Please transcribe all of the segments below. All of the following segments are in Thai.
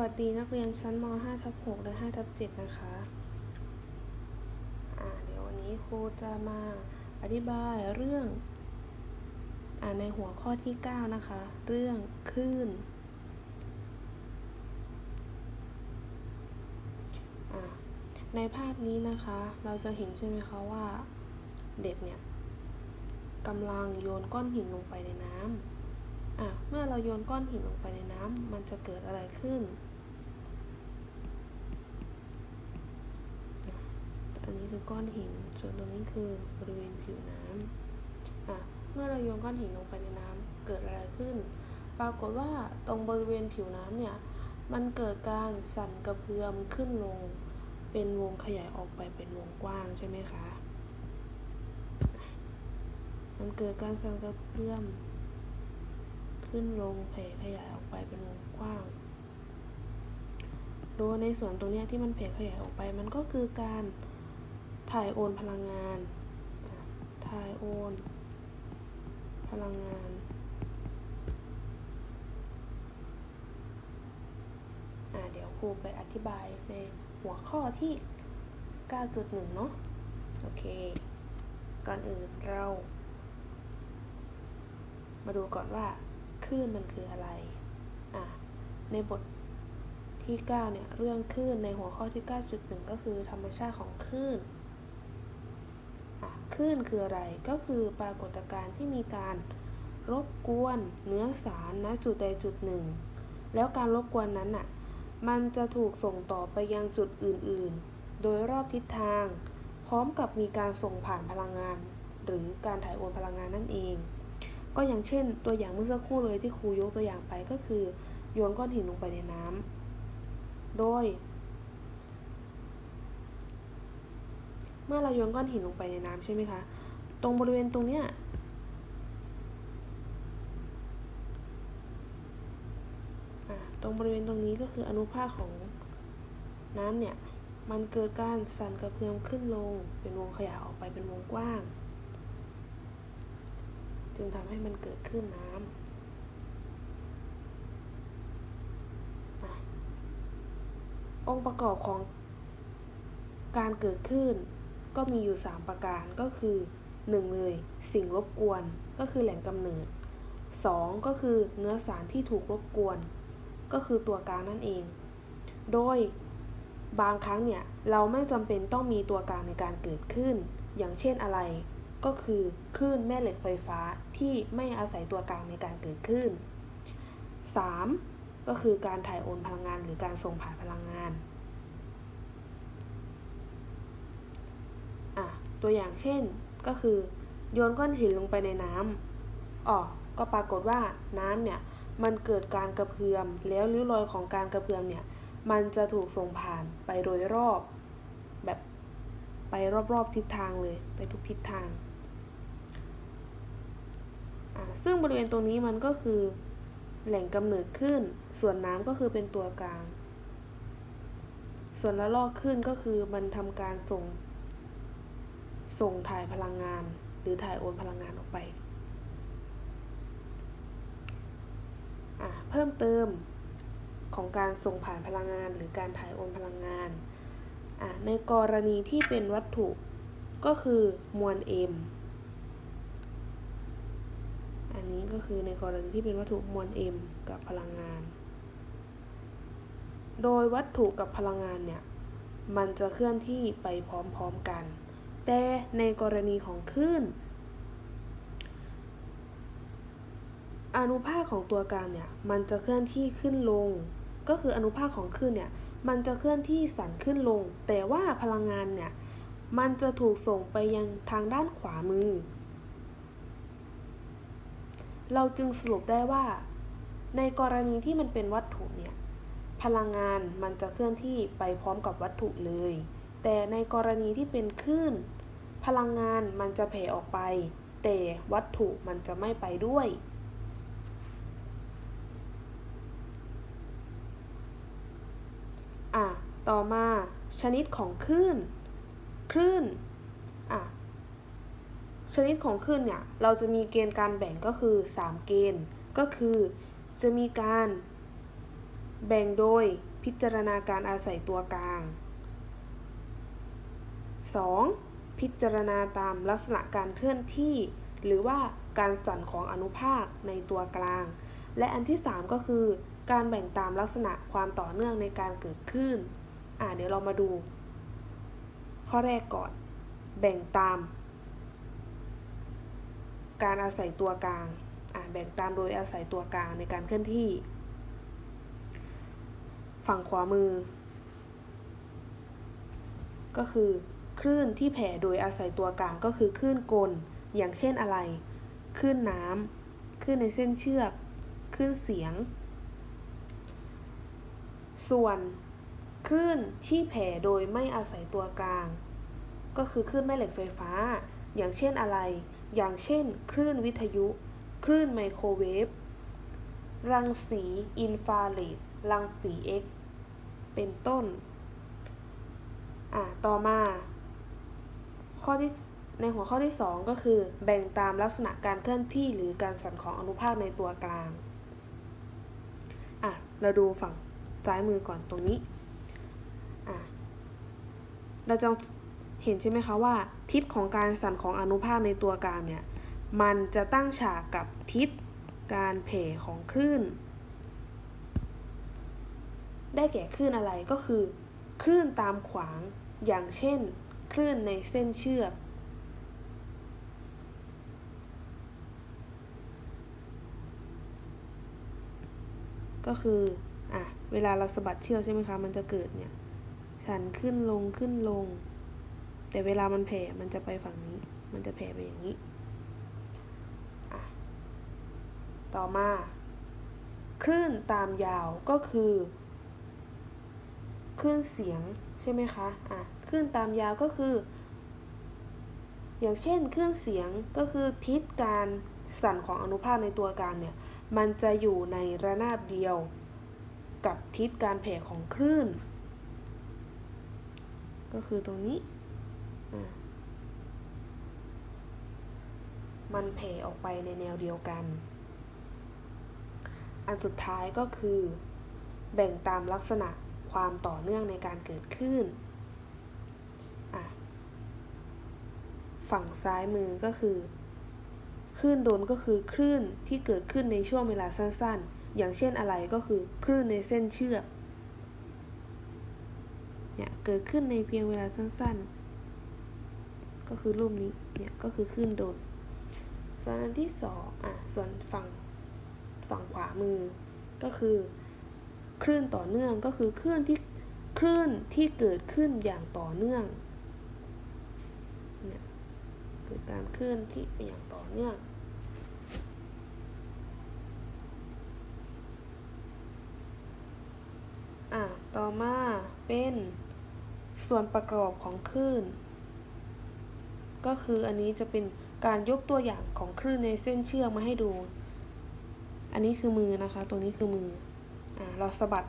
วัสดีนักเรียนชั้นม 5 ทับ6และ5ทับ7นะคะอ่าเดี๋ยววันนี้ครูจะมาอธิบายเรื่องอในหัวข้อที่ 9 นะคะ เรื่องคลื่นในภาพนี้นะคะ เราจะเห็นใช่ไหมคะว่าเด็กเนี่ยกำลังโยนก้อนหินลงไปในน้ำ อะเมื่อเราโยนก้อนหินลงไปในน้ำมันจะเกิดอะไรขึ้น อันนี้คือก้อนหิน ส่วนตรงนี้คือบริเวณผิวน้ำอะเมื่อเราโยนก้อนหินลงไปในน้ำเกิดอะไรขึ้น ปรากฏว่าตรงบริเวณผิวน้ำเนี่ยมันเกิดการสั่นกระเพื่อมขึ้นลง เป็นวงขยายออกไปเป็นวงกว้างใช่ไหมคะ มันเกิดการสั่นกระเพื่อม ขึ้นลงแผ่ขยายออกไปเป็นวงกว้าง โดยในส่วนตรงนี้ที่มันแผ่ขยายออกไปมันก็คือการถ่ายโอนพลังงาน ถ่ายโอน พลังงานอะเดี๋ยวครูไปอธิบายในหัวข้อที่ 9.1 เนาะ โอเค ก่อนอื่นเรา มาดูก่อนว่า คลื่นมันคืออะไรอะในบทที่ 9 เนี่ย เรื่องคลื่นในหัวข้อที่ 9.1 ก็คือธรรมชาติของคลื่นอะคลื่นคืออะไร ก็คือปรากฏการณ์ที่มีการรบกวนเนื้อสารณจุดใดจุดหนึ่ง แล้วการรบกวนนั้นน่ะ มันจะถูกส่งต่อไปยังจุดอื่น ๆ โดยรอบทิศทาง พร้อมกับมีการส่งผ่านพลังงาน หรือการถ่ายโอนพลังงานนั่นเอง ก็อย่างเช่น ตัวอย่างเมื่อสักครู่เลยที่ครูยกตัวอย่างไปก็คือ โยนก้อนหินลงไปในน้ำโดย เมื่อเราโยนก้อนหินลงไปในน้ำใช่ไหมคะ ตรงบริเวณตรงเนี้ยตรงบริเวณตรงนี้ก็คืออนุภาคของน้ำเนี่ย มันเกิดการสั่นกระเพื่อมขึ้นลง เป็นวงขยายออกไปเป็นวงกว้าง จึงทำให้มันเกิดขึ้นน้ำองค์ประกอบของการเกิดขึ้น ก็มีอยู่ 3 ประการก็คือ 1 เลยสิ่งรบกวนก็คือแหล่งกำเนิด 2 ก็คือเนื้อสารที่ถูกรบกวน ก็คือตัวกลางนั่นเอง โดยบางครั้งเนี่ย เราไม่จำเป็นต้องมีตัวกลางในการเกิดขึ้น อย่างเช่นอะไร ก็คือคลื่นแม่เหล็กไฟฟ้าที่ไม่อาศัยตัวกลางในการเกิดขึ้น 3. ก็คือการถ่ายโอนพลังงานหรือการส่งผ่านพลังงานตัวอย่างเช่นก็คือ โยนก้อนหินลงไปในน้ำอ๋อก็ปรากฏว่าน้ำเนี่ยมันเกิดการกระเพื่อมแล้วริ้วรอยของการกระเพื่อมเนี่ยมันจะถูกส่งผ่านไปโดยรอบ แบบไปรอบๆทิศทางเลยไปทุกทิศทาง ซึ่งบริเวณตรงนี้มันก็คือแหล่งกำเนิดขึ้น ส่วนน้ำก็คือเป็นตัวกลาง ส่วนละลอกขึ้นก็คือมันทำการส่ง ส่งถ่ายพลังงาน หรือถ่ายโอนพลังงานออกไป เพิ่มเติมของการส่งผ่านพลังงาน หรือการถ่ายโอนพลังงาน ในกรณีที่เป็นวัตถุก็คือมวล m อั นนี้ก็คือในกรณีที่เป็นวัตถุมวล m กับพลังงาน โดยวัตถุกับพลังงานเนี่ยมันจะเคลื่อนที่ไปพร้อมๆกัน แต่ในกรณีของคลื่นอนุภาคของตัวกลางเนี่ยมันจะเคลื่อนที่ขึ้นลง ก็คืออนุภาคของคลื่นเนี่ยมันจะเคลื่อนที่สั่นขึ้นลง แต่ว่าพลังงานเนี่ยมันจะถูกส่งไปยังทางด้านขวามือ เราจึงสรุปได้ว่า ในกรณีที่มันเป็นวัตถุเนี่ย พลังงานมันจะเคลื่อนที่ไปพร้อมกับวัตถุเลย แต่ในกรณีที่เป็นคลื่น พลังงานมันจะแผ่ออกไป แต่วัตถุมันจะไม่ไปด้วยอะต่อมาชนิดของคลื่น คลื่นอะ ชนิดของคลื่นเนี่ยเราจะมีเกณฑ์การแบ่งก็คือ 3 เกณฑ์ ก็คือจะมีการแบ่งโดยพิจารณาการอาศัยตัวกลาง 2. พิจารณาตามลักษณะการเคลื่อนที่ หรือว่าการสั่นของอนุภาคในตัวกลาง และอันที่ 3 ก็คือ การแบ่งตามลักษณะความต่อเนื่องในการเกิดคลื่นอ่าเดี๋ยวเรามาดู ข้อแรกก่อน แบ่งตาม การอาศัยตัวกลางแบ่งตามโดยอาศัยตัวกลางในการเคลื่อนที่ ฝั่งขวามือ ก็คือคลื่นที่แผ่โดยอาศัยตัวกลางก็คือคลื่นกล อย่างเช่นอะไรคลื่นน้ำคลื่นในเส้นเชือกคลื่นเสียง ส่วนคลื่นที่แผ่โดยไม่อาศัยตัวกลาง ก็คือคลื่นแม่เหล็กไฟฟ้า อย่างเช่นอะไร อย่างเช่น คลื่นวิทยุ คลื่นไมโครเวฟ รังสีอินฟราเรด รังสี X เป็นต้น อะ ต่อมา ข้อที่ ในหัวข้อที่ 2 ก็คือ แบ่งตามลักษณะการเคลื่อนที่หรือการสั่นของอนุภาคในตัวกลาง อะ เราดูฝั่งซ้ายมือก่อนตรงนี้ อะ เราจะ เห็นใช่ไหมคะว่า ทิศของการสั่นของอนุภาคในตัวกลางเนี่ยมันจะตั้งฉากกับทิศการแผ่ของคลื่น ได้แก่คลื่นอะไรก็คือ คลื่นตามขวางอย่างเช่น คลื่นในเส้นเชือก ก็คือ อะ เวลาเราสะบัดเชือกใช่ไหมคะ มันจะเกิดเนี่ยชันขึ้นลงขึ้นลง แต่เวลามันแผ่ มันจะไปฝั่งนี้ มันจะแผ่ไปอย่างนี้ ต่อมา คลื่นตามยาวก็คือ คลื่นเสียงใช่ไหมคะ อะ คลื่นตามยาวก็คือ อย่างเช่น คลื่นเสียงก็คือทิศการสั่นของอนุภาคในตัวกลางเนี่ย มันจะอยู่ในระนาบเดียวกับทิศการแผ่ของคลื่น ก็คือตรงนี้ อะ มันแผ่ออกไปในแนวเดียวกัน อันสุดท้ายก็คือ แบ่งตามลักษณะความต่อเนื่องในการเกิดขึ้น ฝั่งซ้ายมือก็คือ คลื่นโดนก็คือคลื่นที่เกิดขึ้นในช่วงเวลาสั้นๆ อย่างเช่นอะไรก็คือคลื่นในเส้นเชือก เนี่ยเกิดขึ้นในเพียงเวลาสั้นๆ ก็คือรูปนี้ เนี่ยก็คือคลื่นโดน ส่วนอันที่สองอะส่วนฝั่งฝั่งขวามือ ก็คือคลื่นต่อเนื่องก็คือคลื่นที่คลื่นที่เกิดขึ้นอย่างต่อเนื่องเนี่ยเกิดการคลื่นที่เป็นอย่างต่อเนื่องอะต่อมาเป็นส่วนประกอบของคลื่น ก็คืออันนี้จะเป็น การยกตัวอย่างของคลื่นในเส้นเชือกมาให้ดู อันนี้คือมือนะคะ ตรงนี้คือมืออเราสะบัด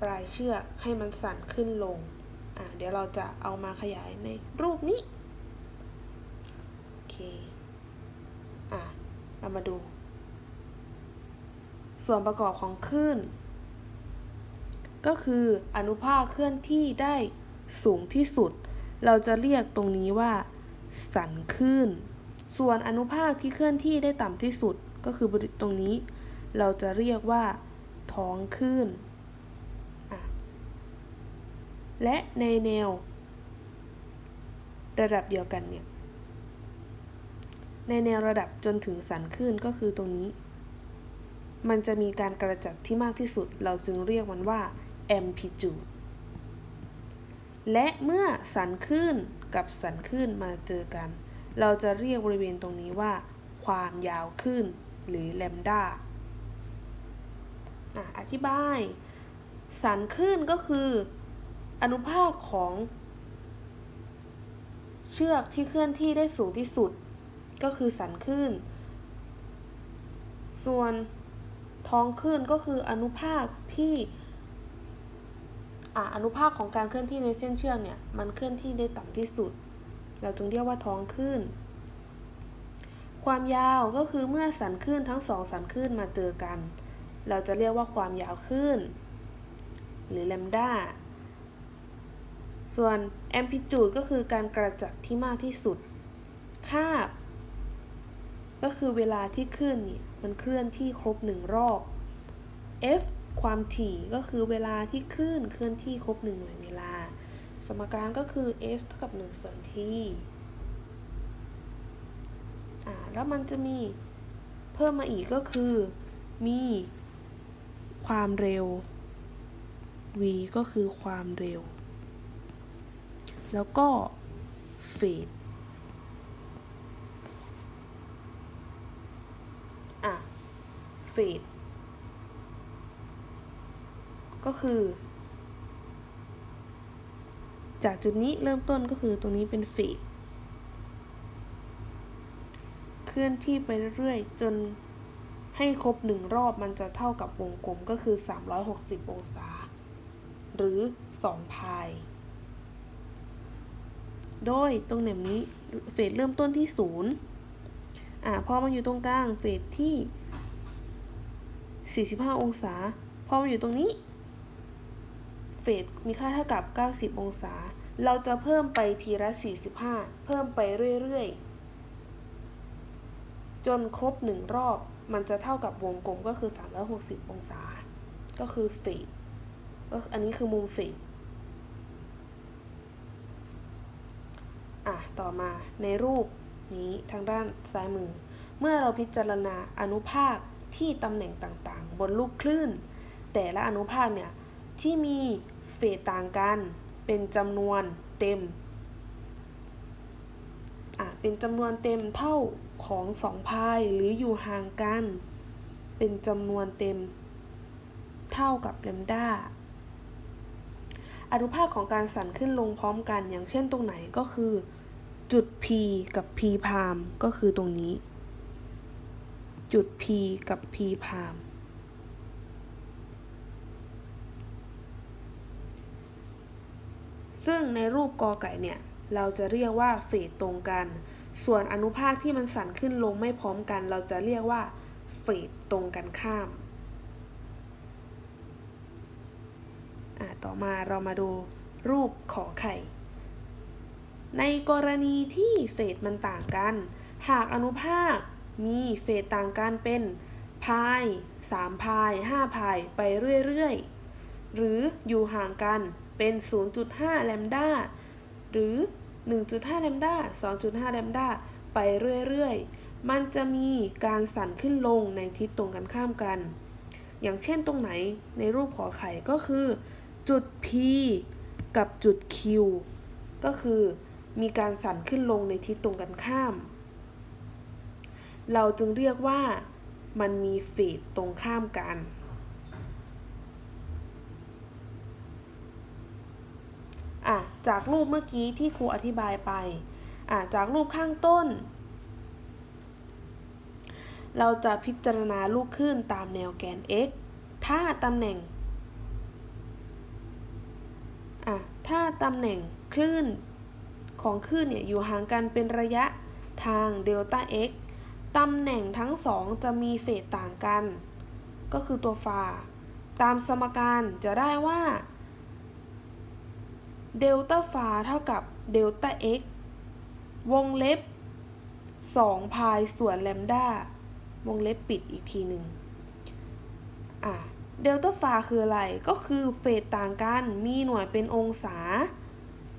ปลายเชือกให้มันสั่นขึ้นลง เดี๋ยวเราจะเอามาขยายในรูปนี้ โอเค อ่าเรามาดู ส่วนประกอบของคลื่น ก็คืออนุภาคเคลื่อนที่ได้สูงที่สุด เราจะเรียกตรงนี้ว่า สันคลื่น ส่วนอนุภาคที่เคลื่อนที่ได้ต่ำที่สุดก็คือบริตรงนี้ เราจะเรียกว่า ท้องคลื่น และในแนว ระดับเดียวกันเนี่ย ในแนวระดับจนถึงสันคลื่นก็คือตรงนี้ มันจะมีการกระจัดที่มากที่สุด เราจึงเรียกมันว่า amplitude และเมื่อสันคลื่น กับสันคลื่นมาเจอกัน เราจะเรียกบริเวณตรงนี้ว่า ความยาวคลื่นหรือแลมดาอะอธิบาย สันคลื่นก็คือ อนุภาคของ เชือกที่เคลื่อนที่ได้สูงที่สุด ก็คือสันคลื่น ส่วนท้องคลื่นก็คืออนุภาคที่ ออนุภาคของการเคลื่อนที่ในเส้นเชือกเนี่ยมันเคลื่อนที่ได้ต่ำที่สุด เราจึงเรียกว่าท้องคลื่น ความยาวก็คือเมื่อสันคลื่นทั้งสองสันคลื่นมาเจอกัน เราจะเรียกว่าความยาวคลื่น หรือแลมดาส่วน amplitude ก็คือการกระจัดที่มากที่สุด คาบ ก็คือเวลาที่คลื่นเนี่ยมันเคลื่อนที่ครบหนึ่งรอบ f ความถี่ก็คือเวลาที่คลื่นเคลื่อนที่ครบหนึ่งหน่วยเวลา สมการก็คือ f เท่ากับ1ส่วนที่อ่าแล้วมันจะมีเพิ่มมาอีกก็คือมีความเร็ว v ก็คือความเร็ว แล้วก็เฟดอะเฟด ก็คือ จากจุดนี้เริ่มต้นก็คือตรงนี้เป็นเฟดเคลื่อนที่ไปเรื่อยๆจนให้ครบหนึ่งรอบมันจะเท่ากับวงกลมก็คือ 360 องศา หรือ 2 พาย โดยตรงแหนมนี้เฟสเริ่มต้นที่ 0 อ่าพอมันอยู่ตรงกลางเฟสที่ 45 องศา พอมันอยู่ตรงนี้ ฟสมีค่าเท่ากับ 90 องศา เราจะเพิ่มไปทีละ 45 เพิ่มไปเรื่อยๆ จนครบหนึ่งรอบ มันจะเท่ากับวงกลมก็คือ 360 องศา ก็คือเฟสก็อันนี้คือมุมเฟสอะ ต่อมาในรูปนี้ทางด้านซ้ายมือ เมื่อเราพิจารณาอนุภาคที่ตำแหน่งต่างๆ บนลูกคลื่น แต่ละอนุภาคเนี่ย ที่มี เฟสต่างกัน เป็นจำนวนเต็ม อะ เป็นจำนวนเต็มเท่าของสองพายหรืออยู่ห่างกัน เป็นจำนวนเต็ม เท่ากับแลมด้าอนุภาคของการสั่นขึ้นลงพร้อมกัน อย่างเช่นตรงไหนก็คือ จุด P กับ P พามก็คือตรงนี้ จุด P กับ P พาม ซึ่งในรูปกอไก่เนี่ย เราจะเรียกว่าเฟสตรงกัน ส่วนอนุภาคที่มันสั่นขึ้นลงไม่พร้อมกัน เราจะเรียกว่าเฟสตรงกันข้ามอ่าต่อมาเรามาดูรูปขอไข่ ในกรณีที่เฟสมันต่างกัน หากอนุภาคมีเฟสต่างกันเป็นพาย3พาย5พายไปเรื่อย ๆ หรืออยู่ห่างกัน เป็น 0.5 แลมดาหรือ 1.5 แลมดา2.5 แลมดาไปเรื่อยๆ มันจะมีการสั่นขึ้นลงในทิศตรงกันข้ามกัน อย่างเช่นตรงไหนในรูปขอไข่ก็คือ จุด P กับจุด Q ก็คือมีการสั่นขึ้นลงในทิศตรงกันข้าม เราจึงเรียกว่ามันมีเฟสตรงข้ามกัน อะ จากรูปเมื่อกี้ที่ครูอธิบายไปอะจากรูปข้างต้น เราจะพิจารณาลูกคลื่นตามแนวแกน x ถ้าตำแหน่งอะถ้าตำแหน่งคลื่นของคลื่นเนี่ยอยู่ห่างกันเป็นระยะทางเดลต้า x ตำแหน่งทั้งสองจะมีเฟสต่างกัน ก็คือตัวฟา ตามสมการจะได้ว่า เดลต้าฟาเท่ากับเดลต้า x วงเล็บ 2 พายส่วนแลมดาวงเล็บปิดอีกทีหนึ่งอะเดลต้าฟาคืออะไร ก็คือเฟสต่างกัน มีหน่วยเป็นองศา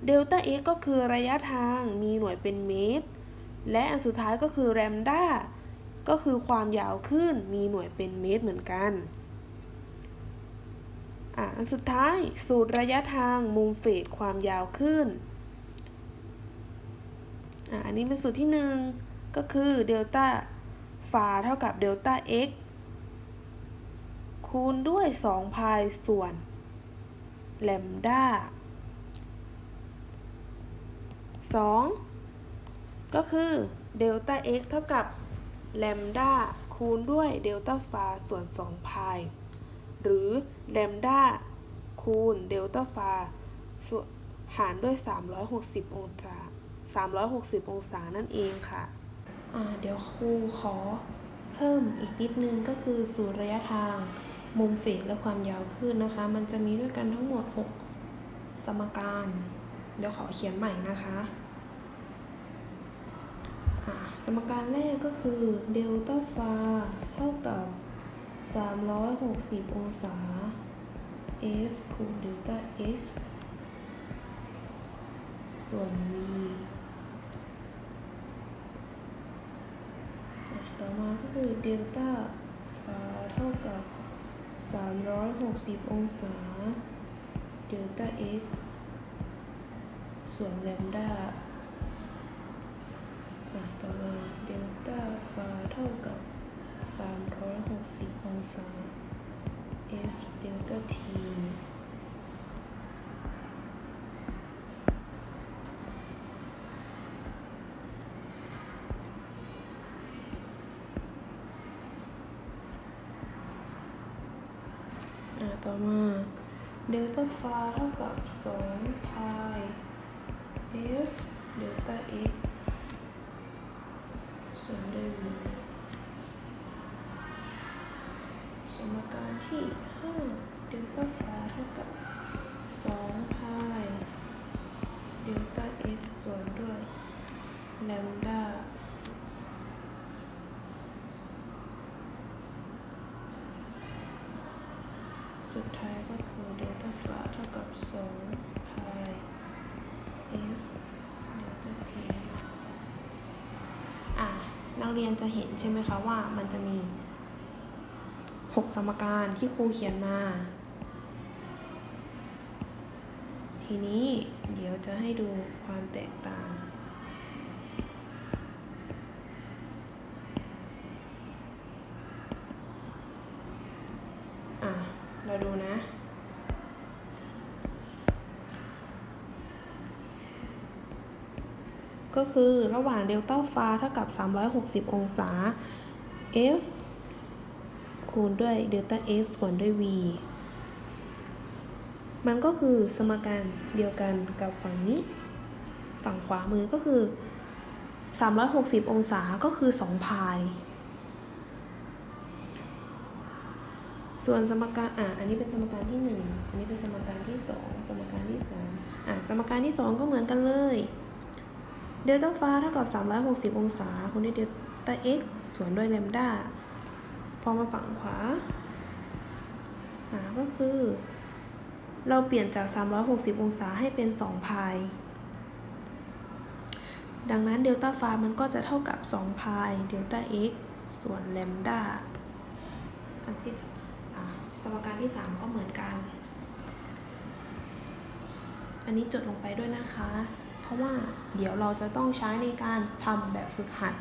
เดลต้า x ก็คือระยะทาง มีหน่วยเป็นเมตร และอันสุดท้ายก็คือแลมด้า ก็คือความยาวขึ้น มีหน่วยเป็นเมตรเหมือนกัน อะอันสุดท้ายสูตรระยะทางมุมเฟสความยาวขึ้นอะอันนี้เป็นสูตรที่หนึ่งก็คือเดลต้าฟาเท่ากับเดลต้า x คูณด้วย 2 พายส่วนแลมด้า 2 ก็คือเดลต้า x เท่ากับแลมด้าคูณด้วยเดลต้าฟาส่วน 2 พาย หรือแลมดาคูณเดลต้าฟาส่วนหารด้วย 360 องศา 360 องศานั่นเองค่ะ เดี๋ยวครูขอเพิ่มอีกนิดนึงก็คือสูตรระยะทาง มุมเฟสและความยาวคลื่นนะคะ มันจะมีด้วยกันทั้งหมด 6 สมการ เดี๋ยวขอเขียนใหม่นะคะสมการแรกก็คือเดลต้าฟาเท่ากับ 360 องศา f คูณเดลต้า x ส่วน v ต่อมาก็คือเดลต้าฟาเท่ากับ 360 องศา เดลต้า x ส่วนแลมด้าต่อมาเดลต้าฟาเท่ากับ 360 องศา f เดลต้า t อ่าต่อมาเดลต้าฟาเท่ากับ2พาย f เดลต้า x ส่วนด้วย v ส มการที่5เดลต้าฟ้าเท่ากับ2พายเดลต้า x ส่วนด้วยแลมด้าสุดท้ายก็คือเดลต้าฟ้าเท่ากับ2พาย f เดลต้า t อะนักเรียนจะเห็นใช่ไหมคะว่ามันจะมี 6 สมการที่ครูเขียนมา ทีนี้เดี๋ยวจะให้ดูความแตกต่าง อะ เราดูนะก็คือระหว่างเดลต้าฟาเท่ากับ 360 องศา f คูณด้วยเดลต้า x ส่วนด้วย v มันก็คือสมการเดียวกันกับฝั่งนี้ ฝั่งขวามือก็คือ 360 องศาก็คือ 2 พาย ส่วนสมการ อะ อันนี้เป็นสมการที่ 1 อันนี้เป็นสมการที่ 2 สมการที่ 3 อะ สมการที่ 2 ก็เหมือนกันเลย เดลต้าฟาเท่ากับ 360 องศาคูณด้วยเดลต้า x ส่วนด้วยแลมด้า อมาฝั่งขวาอ่าก็คือ เราเปลี่ยนจาก 360 องศาให้เป็น 2 พาย ดังนั้นเดลต้าฟามันก็จะเท่ากับ 2 พายเดลต้า x ส่วนแลมด้าอันที่สมการที่ 3 ก็เหมือนกัน อันนี้จดลงไปด้วยนะคะ เพราะว่าเดี๋ยวเราจะต้องใช้ในการทำแบบฝึกหัด